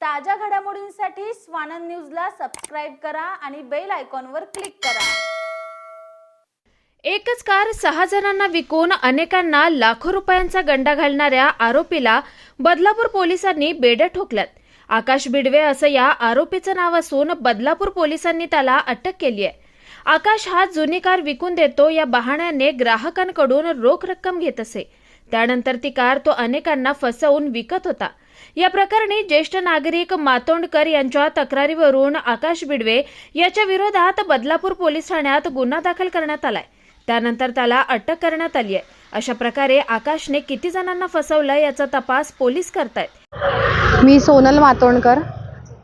ताज्या घडामोडींसाठी स्वानंद न्यूजला सबस्क्राईब करा आणि बेल आयकॉनवर क्लिक करा. एकच कार सहा जणांना विकून अनेकांना लाखो रुपयांचा गंडा घालणाऱ्या आरोपीला बदलापूर पोलिसांनी बेड्या ठोकल्यात. आकाश बिडवे असं या आरोपीचं नाव असून बदलापूर पोलिसांनी त्याला अटक केली आहे. आकाश हा जुनी कार विकून देतो या बहाण्याने ग्राहकांकडून रोख रक्कम घेत असे. त्यानंतर ती कार तो अनेकांना फसवून विकत होता. या प्रकरणी ज्येष्ठ नागरिक मातोंडकर यांच्या तक्रारीवरून आकाश बिडवे याच्या विरोधात बदलापूर पोलीस ठाण्यात गुन्हा दाखल करण्यात आलाय. त्यानंतर त्याला अटक करण्यात आली आहे. अशा प्रकारे आकाशने किती जणांना फसवलं याचा तपास पोलीस करतायत. मी सोनल मातोंडकर.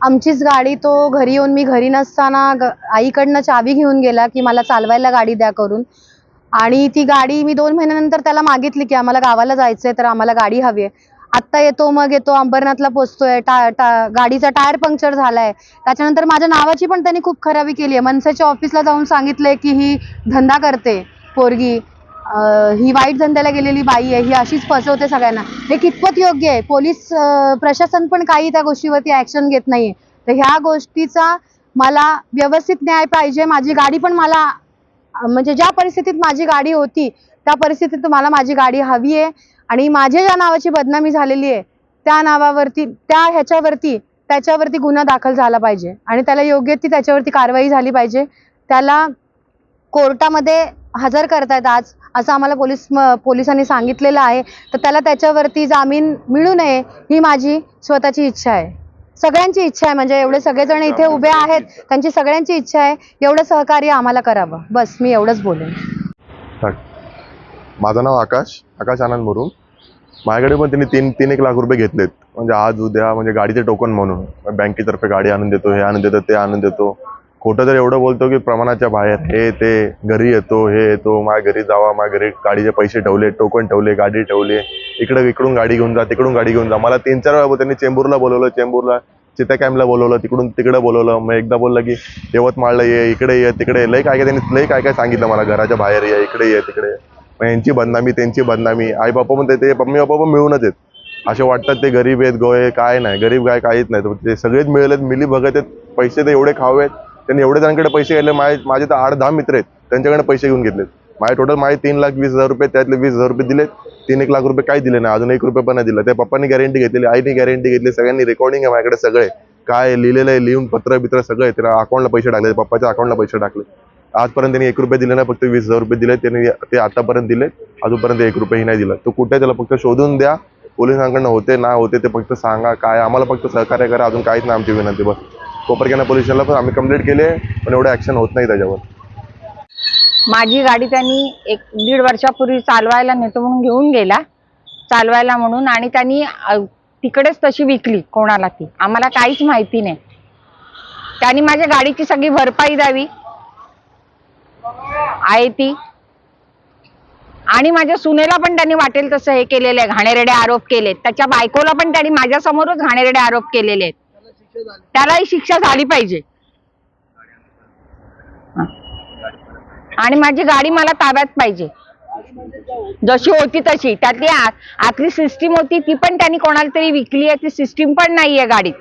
आमचीच गाडी तो घरी येऊन मी घरी नसताना ग आईकडनं चावी घेऊन गेला की मला चालवायला गाडी द्या करून. आणि ती गाडी मी दोन महिन्यानंतर त्याला मागितली की आम्हाला गावाला जायचंय तर आम्हाला गाडी हवी आहे. आत्ता येतो मग येतो अंबरनाथला पोचतोय टा गाडीचा टायर पंक्चर झालाय. त्याच्यानंतर माझ्या नावाची पण त्यांनी खूप खराबी केली आहे मनसेच्या ऑफिसला जाऊन सांगितलंय की ही धंदा करते पोरगी. ही वाईट धंद्याला गेलेली बाई आहे ही अशीच फसवते सगळ्यांना. हे कितपत योग्य आहे? पोलीस प्रशासन पण काही त्या गोष्टीवरती ऍक्शन घेत नाहीये. तर ह्या गोष्टीचा मला व्यवस्थित न्याय पाहिजे. माझी गाडी पण मला म्हणजे ज्या परिस्थितीत माझी गाडी होती त्या परिस्थितीत मला माझी गाडी हवी आहे. आणि माझ्या ज्या नावाची बदनामी झालेली आहे त्या नावावरती त्या ह्याच्यावरती त्याच्यावरती गुन्हा दाखल झाला पाहिजे. आणि त्याला योग्य ती त्याच्यावरती कारवाई झाली पाहिजे. त्याला कोर्टामध्ये हजर करतायत आज असं आम्हाला पोलीस पोलिसांनी सांगितलेलं आहे. तर त्याला त्याच्यावरती जामीन मिळू नये ही माझी स्वतःची इच्छा आहे. सगळ्यांची इच्छा आहे म्हणजे एवढे सगळेजण इथे उभे आहेत त्यांची सगळ्यांची इच्छा आहे एवढं सहकार्य आम्हाला करावं. बस मी एवढंच बोलेन. माझं नाव आकाश आकाश आनंद मुरुम. माझ्याकडे पण त्यांनी तीन तीन एक लाख रुपये घेतलेत. म्हणजे आज उद्या म्हणजे गाडीचे टोकन म्हणून. बँकेतर्फे गाडी आणून देतो हे आणून देतो ते आणून देतो. खोटं तर एवढं बोलतो की प्रमाणाच्या बाहेर हे ते घरी येतो हे येतो माझ्या घरी जावा माझ्या घरी गाडीचे पैसे ठेवले टोकन ठेवले गाडी ठेवले. इकडे इकडून गाडी घेऊन जा तिकडून गाडी घेऊन जा. मला तीन चार वेळा त्यांनी चेंबूरला बोलवलं चेंबूरला चित्या कॅम्पला बोलवलं तिकडून तिकडे बोलवलं. मग एकदा बोललं की यवतमाळला ये इकडे ये तिकडे लय काय काय त्यांनी लय काय काय सांगितलं मला घराच्या बाहेर ये इकडे ये तिकडे ये. मग यांची बदनामी त्यांची बदनामी. आई बापा पण ते- मम्मी पप्पा पण मिळूनच आहेत. असे वाटतात ते गरीब आहेत गोय काय नाही. गरीब काय काहीच नाही. ते सगळेच मिळेलेत मिली बघत आहेत. पैसे ते एवढे खावेत त्यांनी एवढे जणांकडे पैसे घेतले. माझे माझे तर आठ दहा मित्र आहेत. त्यांच्याकडे पैसे घेऊन घेतलेत. माझे टोटल माझे तीन लाख वीस हजार रुपये त्यातले वीस हजार रुपये दिलेत. तीन एक लाख रुपये काही दिले नाही. अजून एक रुपये पण नाही दिला. त्या पप्पांनी गॅरंटी घेतलेली आईने गॅरंटी घेतली. सगळ्यांनी रेकॉर्डिंग आहे माझ्याकडे सगळे. काय लिहिलेलं आहे लिहून पत्र बित्र सगळे आहे त्याला अकाउंटला पैसे टाकले. पप्पाच्या अकाउंटला पैसे टाकले. आजपर्यंत त्यांनी एक रुपये दिले नाही फक्त वीस हजार रुपये दिले. त्यांनी ते आतापर्यंत दिले अजूनपर्यंत एक रुपयेही नाही दिला. तो कुठे त्याला फक्त शोधून द्या. पोलिसांकडनं होते ना होते ते फक्त सांगा काय. आम्हाला फक्त सहकार्य करा. अजून काहीच नाही आमची विनंती बस. कोपरकेना पोलीस स्टेशनला पण आम्ही कंप्लेंट केले पण एवढं ऍक्शन होत नाही त्याच्यावर. माझी गाडी त्यांनी एक दीड वर्षापूर्वी चालवायला नेतो म्हणून घेऊन गेला. चालवायला म्हणून आणि त्यांनी तिकडेच तशी विकली कोणाला ती. आम्हाला काहीच माहिती नाही. त्यांनी माझ्या गाडीची सगळी भरपाई द्यावी. आहे ती. आणि माझ्या सुनेला पण त्यांनी वाटेल तसं हे केलेलं आहे. घाणेरडे आरोप केलेत. त्याच्या बायकोला पण त्यांनी माझ्यासमोरच घाणेरडे आरोप केलेले आहेत. त्यालाही शिक्षा झाली पाहिजे. आणि माझी गाडी मला ताब्यात पाहिजे. जशी होती तशी. त्यातली आ- आतली सिस्टीम होती ती पण त्यांनी कोणाला तरी विकली आहे. ती सिस्टीम पण नाहीये गाडीत.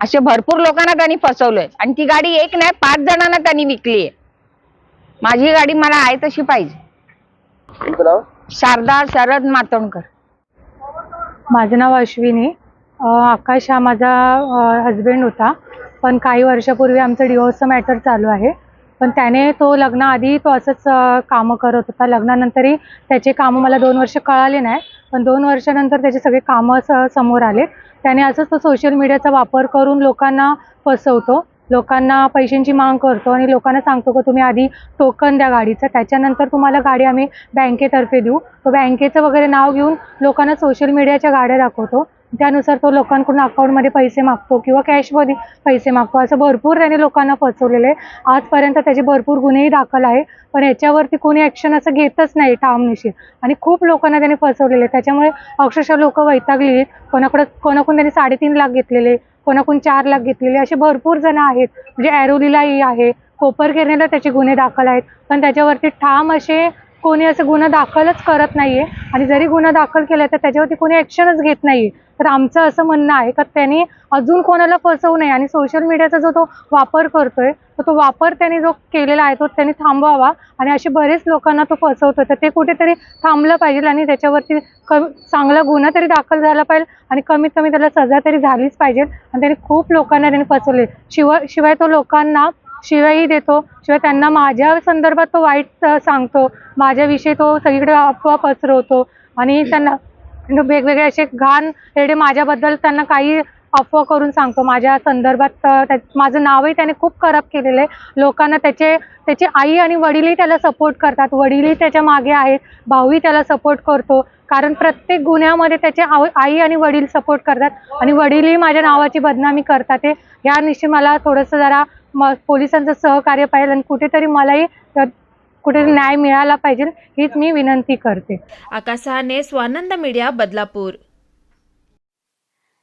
असे भरपूर लोकांना त्यांनी फसवलंय. आणि ती गाडी एक नाही पाच जणांना त्यांनी विकली आहे माझी गाडी मला आहे तशी पाहिजे. शारदा शरद मातोंडकर. माझं नाव अश्विनी. अ, आकाश हा माझा हजबंड होता. पण काही वर्षापूर्वी आमचं डिवोर्सचं मॅटर चालू आहे. पण त्याने तो लग्नाआधी तो असंच अ, कामं करत होता. लग्नानंतरही त्याचे कामं मला दोन वर्ष कळाले नाही. पण दोन वर्षानंतर त्याचे सगळे कामं स समोर आले. त्याने असंच तो सोशल मीडियाचा वापर करून लोकांना फसवतो. लोकांना पैशांची माग करतो आणि लोकांना सांगतो की तुम्ही आधी टोकन द्या गाडीचं. त्याच्यानंतर तुम्हाला गाडी आम्ही बँकेतर्फे देऊ. तो बँकेचं वगैरे नाव घेऊन लोकांना सोशल मीडियाच्या गाड्या दाखवतो. त्यानुसार तो लोकांकडून अकाउंटमध्ये पैसे मागतो किंवा कॅशमध्ये पैसे मागतो. असं भरपूर त्याने लोकांना फसवलेलं आहे. आजपर्यंत त्याचे भरपूर गुन्हेही दाखल आहे. पण याच्यावरती कोणी ॲक्शन असं घेतच नाही ठामनिशीर आणि खूप लोकांना त्याने फसवलेले आहे. त्याच्यामुळे अक्षरशः लोक वैतागलेली आहेत. कोणाकडं कोणाकडून त्यांनी साडेतीन लाख घेतलेले कोणाकोण चार लाख घेतलेले असे भरपूर जण आहेत. म्हणजे ॲरोलीलाही आहे कोपरखेरणेला त्याचे गुन्हे दाखल आहेत. पण त्याच्यावरती ठाम असे कोणी असं गुन्हा दाखलच करत नाहीये. आणि जरी गुन्हा दाखल केला तर त्याच्यावरती कोणी ॲक्शनच घेत नाहीये. तर आमचं असं म्हणणं आहे का त्यांनी अजून कोणाला फसवू नये. आणि सोशल मीडियाचा जो तो वापर करतोय तर तो वापर त्यांनी जो केलेला आहे तो त्यांनी थांबवावा. आणि असे बरेच लोकांना तो फसवतो तर ते कुठेतरी थांबलं पाहिजे आणि त्याच्यावरती कमी चांगला गुन्हा तरी दाखल झाला पाहिजे आणि कमीत कमी त्याला सजा तरी झालीच पाहिजे. आणि त्यांनी खूप लोकांना त्यांनी फसवले. शिवाय शिवाय तो लोकांना शिवायही देतो. शिवाय त्यांना माझ्या संदर्भात तो वाईट सांगतो. माझ्याविषयी तो सगळीकडे अफवा पसरवतो. आणि त्यांना वेगवेगळे असे घाण रेडे माझ्याबद्दल त्यांना काही अफवा करून सांगतो. माझ्या संदर्भात त्या- माझं नावही त्याने खूप खराब केलेलं आहे. लोकांना त्याचे त्याची आई आणि वडीलही त्याला सपोर्ट करतात. वडीलही त्याच्यामागे आहेत. भाऊही त्याला सपोर्ट करतो. कारण प्रत्येक गुन्ह्यामध्ये त्याचे आई आणि वडील सपोर्ट करतात. आणि वडीलही माझ्या नावाची बदनामी करतात. हे या निश्चित मला थोडंसं जरा म पोलिसांचं सहकार्य पाहिजे आणि कुठेतरी मलाही कुठे कुठेतरी न्याय मिळाला पाहिजे हीच मी विनंती करते. आकाशाने स्वानंद मीडिया बदलापूर.